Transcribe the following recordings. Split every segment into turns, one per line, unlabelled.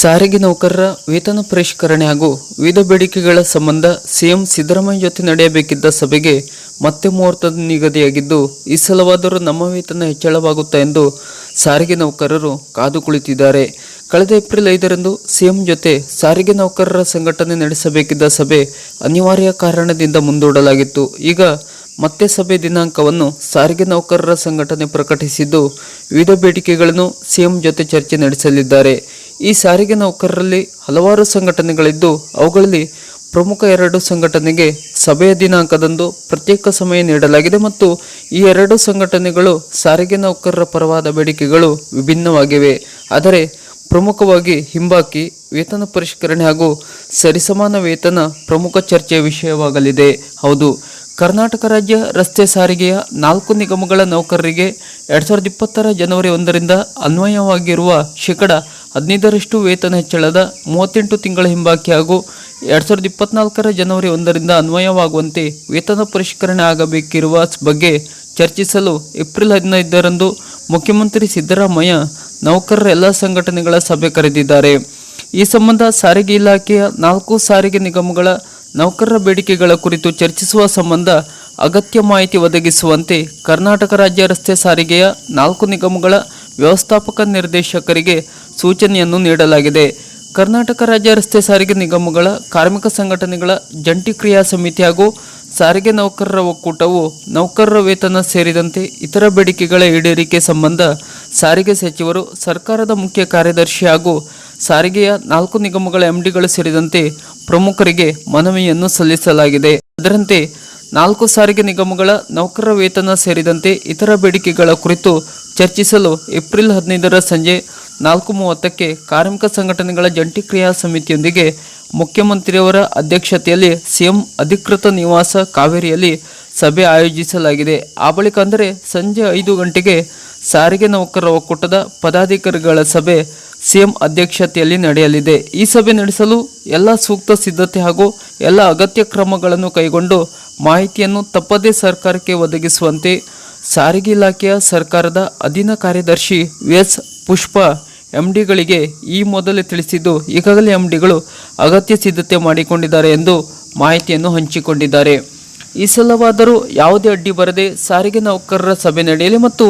ಸಾರಿಗೆ ನೌಕರರ ವೇತನ ಪರಿಷ್ಕರಣೆ ಹಾಗೂ ವಿವಿಧ ಬೇಡಿಕೆಗಳ ಸಂಬಂಧ ಸಿಎಂ ಸಿದ್ದರಾಮಯ್ಯ ಜೊತೆ ನಡೆಯಬೇಕಿದ್ದ ಸಭೆಗೆ ಮತ್ತೆ ಮುಹೂರ್ತದ ನಿಗದಿಯಾಗಿದ್ದು, ಈ ಸಲವಾದರೂ ನಮ್ಮ ವೇತನ ಹೆಚ್ಚಳವಾಗುತ್ತಾ ಎಂದು ಸಾರಿಗೆ ನೌಕರರು ಕಾದು ಕುಳಿತಿದ್ದಾರೆ ಕಳೆದ ಏಪ್ರಿಲ್ ಐದರಂದು ಸಿಎಂ ಜೊತೆ ಸಾರಿಗೆ ನೌಕರರ ಸಂಘಟನೆ ನಡೆಸಬೇಕಿದ್ದ ಸಭೆ ಅನಿವಾರ್ಯ ಕಾರಣದಿಂದ ಮುಂದೂಡಲಾಗಿತ್ತು. ಈಗ ಮತ್ತೆ ಸಭೆ ದಿನಾಂಕವನ್ನು ಸಾರಿಗೆ ನೌಕರರ ಸಂಘಟನೆ ಪ್ರಕಟಿಸಿದ್ದು, ವಿವಿಧ ಬೇಡಿಕೆಗಳನ್ನು ಸಿಎಂ ಜೊತೆ ಚರ್ಚೆ ನಡೆಸಲಿದ್ದಾರೆ. ಈ ಸಾರಿಗೆ ನೌಕರರಲ್ಲಿ ಹಲವಾರು ಸಂಘಟನೆಗಳಿದ್ದು, ಅವುಗಳಲ್ಲಿ ಪ್ರಮುಖ ಎರಡು ಸಂಘಟನೆಗೆ ಸಭೆಯ ದಿನಾಂಕದಂದು ಪ್ರತ್ಯೇಕ ಸಮಯ ನೀಡಲಾಗಿದೆ ಮತ್ತು ಈ ಎರಡು ಸಂಘಟನೆಗಳು ಸಾರಿಗೆ ನೌಕರರ ಪರವಾದ ಬೇಡಿಕೆಗಳು ವಿಭಿನ್ನವಾಗಿವೆ. ಆದರೆ, ಪ್ರಮುಖವಾಗಿ ಹಿಂಬಾಕಿ, ವೇತನ ಪರಿಷ್ಕರಣೆ ಹಾಗೂ ಸರಿಸಮಾನ ವೇತನ ಪ್ರಮುಖ ಚರ್ಚೆಯ ವಿಷಯವಾಗಲಿದೆ. ಹೌದು, ಕರ್ನಾಟಕ ರಾಜ್ಯ ರಸ್ತೆ ಸಾರಿಗೆಯ ನಾಲ್ಕು ನಿಗಮಗಳ ನೌಕರರಿಗೆ ಎರಡು ಸಾವಿರದ ಇಪ್ಪತ್ತರ ಜನವರಿ ಒಂದರಿಂದ ಅನ್ವಯವಾಗಿರುವ ಶೇಕಡ ಹದಿನೈದರಷ್ಟು ವೇತನ ಹೆಚ್ಚಳದ ಮೂವತ್ತೆಂಟು ತಿಂಗಳ ಹಿಂಬಾಕಿ ಹಾಗೂ ಎರಡ್ ಸಾವಿರದ ಇಪ್ಪತ್ನಾಲ್ಕರ ಜನವರಿ ಒಂದರಿಂದ ಅನ್ವಯವಾಗುವಂತೆ ವೇತನ ಪರಿಷ್ಕರಣೆ ಆಗಬೇಕಿರುವ ಬಗ್ಗೆ ಚರ್ಚಿಸಲು ಏಪ್ರಿಲ್ ಹದಿನೈದರಂದು ಮುಖ್ಯಮಂತ್ರಿ ಸಿದ್ದರಾಮಯ್ಯ ನೌಕರರ ಎಲ್ಲ ಸಂಘಟನೆಗಳ ಸಭೆ ಕರೆದಿದ್ದಾರೆ. ಈ ಸಂಬಂಧ ಸಾರಿಗೆ ಇಲಾಖೆಯ ನಾಲ್ಕು ಸಾರಿಗೆ ನಿಗಮಗಳ ನೌಕರರ ಬೇಡಿಕೆಗಳ ಕುರಿತು ಚರ್ಚಿಸುವ ಸಂಬಂಧ ಅಗತ್ಯ ಮಾಹಿತಿ ಒದಗಿಸುವಂತೆ ಕರ್ನಾಟಕ ರಾಜ್ಯ ರಸ್ತೆ ಸಾರಿಗೆಯ ನಾಲ್ಕು ನಿಗಮಗಳ ವ್ಯವಸ್ಥಾಪಕ ನಿರ್ದೇಶಕರಿಗೆ ಸೂಚನೆಯನ್ನು ನೀಡಲಾಗಿದೆ. ಕರ್ನಾಟಕ ರಾಜ್ಯ ರಸ್ತೆ ಸಾರಿಗೆ ನಿಗಮಗಳ ಕಾರ್ಮಿಕ ಸಂಘಟನೆಗಳ ಜಂಟಿ ಕ್ರಿಯಾ ಸಮಿತಿ ಹಾಗೂ ಸಾರಿಗೆ ನೌಕರರ ಒಕ್ಕೂಟವು ನೌಕರರ ವೇತನ ಸೇರಿದಂತೆ ಇತರ ಬೇಡಿಕೆಗಳ ಈಡೇರಿಕೆ ಸಂಬಂಧ ಸಾರಿಗೆ ಸಚಿವರು, ಸರ್ಕಾರದ ಮುಖ್ಯ ಕಾರ್ಯದರ್ಶಿ ಹಾಗೂ ಸಾರಿಗೆಯ ನಾಲ್ಕು ನಿಗಮಗಳ ಎಂಡಿಗಳು ಸೇರಿದಂತೆ ಪ್ರಮುಖರಿಗೆ ಮನವಿಯನ್ನು ಸಲ್ಲಿಸಲಾಗಿದೆ. ಅದರಂತೆ ನಾಲ್ಕು ಸಾರಿಗೆ ನಿಗಮಗಳ ನೌಕರರ ವೇತನ ಸೇರಿದಂತೆ ಇತರ ಬೇಡಿಕೆಗಳ ಕುರಿತು ಚರ್ಚಿಸಲು ಏಪ್ರಿಲ್ ಹದಿನೈದರ ಸಂಜೆ ನಾಲ್ಕು ಮೂವತ್ತಕ್ಕೆ ಕಾರ್ಮಿಕ ಸಂಘಟನೆಗಳ ಜಂಟಿ ಕ್ರಿಯಾ ಸಮಿತಿಯೊಂದಿಗೆ ಮುಖ್ಯಮಂತ್ರಿಯವರ ಅಧ್ಯಕ್ಷತೆಯಲ್ಲಿ ಸಿಎಂ ಅಧಿಕೃತ ನಿವಾಸ ಕಾವೇರಿಯಲ್ಲಿ ಸಭೆ ಆಯೋಜಿಸಲಾಗಿದೆ. ಆ ಬಳಿಕ ಅಂದರೆ ಸಂಜೆ ಐದು ಗಂಟೆಗೆ ಸಾರಿಗೆ ನೌಕರರ ಒಕ್ಕೂಟದ ಪದಾಧಿಕಾರಿಗಳ ಸಭೆ ಸಿಎಂ ಅಧ್ಯಕ್ಷತೆಯಲ್ಲಿ ನಡೆಯಲಿದೆ. ಈ ಸಭೆ ನಡೆಸಲು ಎಲ್ಲ ಸೂಕ್ತ ಸಿದ್ಧತೆ ಹಾಗೂ ಎಲ್ಲ ಅಗತ್ಯ ಕ್ರಮಗಳನ್ನು ಕೈಗೊಂಡು ಮಾಹಿತಿಯನ್ನು ತಪ್ಪದೇ ಸರ್ಕಾರಕ್ಕೆ ಒದಗಿಸುವಂತೆ ಸಾರಿಗೆ ಇಲಾಖೆಯ ಸರ್ಕಾರದ ಅಧೀನ ಕಾರ್ಯದರ್ಶಿ ಎಸ್. ಪುಷ್ಪ, ಎಂಡಿಗಳಿಗೆ ಈ ಮೊದಲೇ ತಿಳಿಸಿದ್ದು, ಈಗಾಗಲೇ ಎಂಡಿಗಳು ಅಗತ್ಯ ಸಿದ್ಧತೆ ಮಾಡಿಕೊಂಡಿದ್ದಾರೆ ಎಂದು ಮಾಹಿತಿಯನ್ನು ಹಂಚಿಕೊಂಡಿದ್ದಾರೆ. ಈ ಸಲವಾದರೂ ಯಾವುದೇ ಅಡ್ಡಿ ಬರದೆ ಸಾರಿಗೆ ನೌಕರರ ಸಭೆ ನಡೆಯಲಿ ಮತ್ತು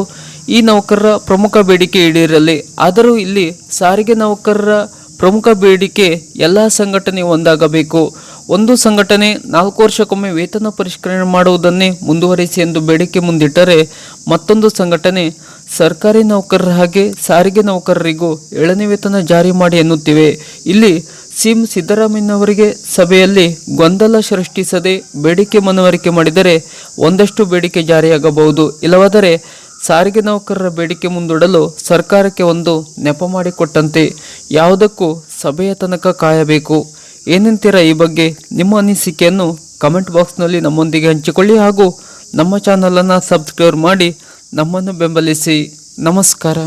ಈ ನೌಕರರ ಪ್ರಮುಖ ಬೇಡಿಕೆ ಈಡೇರಲಿ. ಆದರೂ ಇಲ್ಲಿ ಸಾರಿಗೆ ನೌಕರರ ಪ್ರಮುಖ ಬೇಡಿಕೆ ಎಲ್ಲ ಸಂಘಟನೆ ಒಂದಾಗಬೇಕು. ಒಂದು ಸಂಘಟನೆ ನಾಲ್ಕು ವರ್ಷಕ್ಕೊಮ್ಮೆ ವೇತನ ಪರಿಷ್ಕರಣೆ ಮಾಡುವುದನ್ನೇ ಮುಂದುವರಿಸಿ ಎಂದು ಬೇಡಿಕೆ ಮುಂದಿಟ್ಟರೆ ಮತ್ತೊಂದು ಸಂಘಟನೆ ಸರ್ಕಾರಿ ನೌಕರರ ಹಾಗೆ ಸಾರಿಗೆ ನೌಕರರಿಗೂ ಏಳನೇ ವೇತನ ಜಾರಿ ಮಾಡಿ ಎನ್ನುತ್ತಿವೆ. ಇಲ್ಲಿ ಸಿಎಂ ಸಿದ್ದರಾಮಯ್ಯನವರಿಗೆ ಸಭೆಯಲ್ಲಿ ಗೊಂದಲ ಸೃಷ್ಟಿಸದೆ ಬೇಡಿಕೆ ಮನವರಿಕೆ ಮಾಡಿದರೆ ಒಂದಷ್ಟು ಬೇಡಿಕೆ ಜಾರಿಯಾಗಬಹುದು. ಇಲ್ಲವಾದರೆ ಸಾರಿಗೆ ನೌಕರರ ಬೇಡಿಕೆ ಮುಂದೂಡಲು ಸರ್ಕಾರಕ್ಕೆ ಒಂದು ನೆಪ ಮಾಡಿಕೊಟ್ಟಂತೆ. ಯಾವುದಕ್ಕೂ ಸಭೆಯ ತನಕ ಕಾಯಬೇಕು. ಏನಂತೀರ ಈ ಬಗ್ಗೆ? ನಿಮ್ಮ ಅನಿಸಿಕೆಯನ್ನು ಕಮೆಂಟ್ ಬಾಕ್ಸ್ನಲ್ಲಿ ನಮ್ಮೊಂದಿಗೆ ಹಂಚಿಕೊಳ್ಳಿ ಹಾಗೂ ನಮ್ಮ ಚಾನಲನ್ನು ಸಬ್ಸ್ಕ್ರೈಬ್ ಮಾಡಿ ನಮ್ಮನ್ನು ಬೆಂಬಲಿಸಿ. ನಮಸ್ಕಾರ.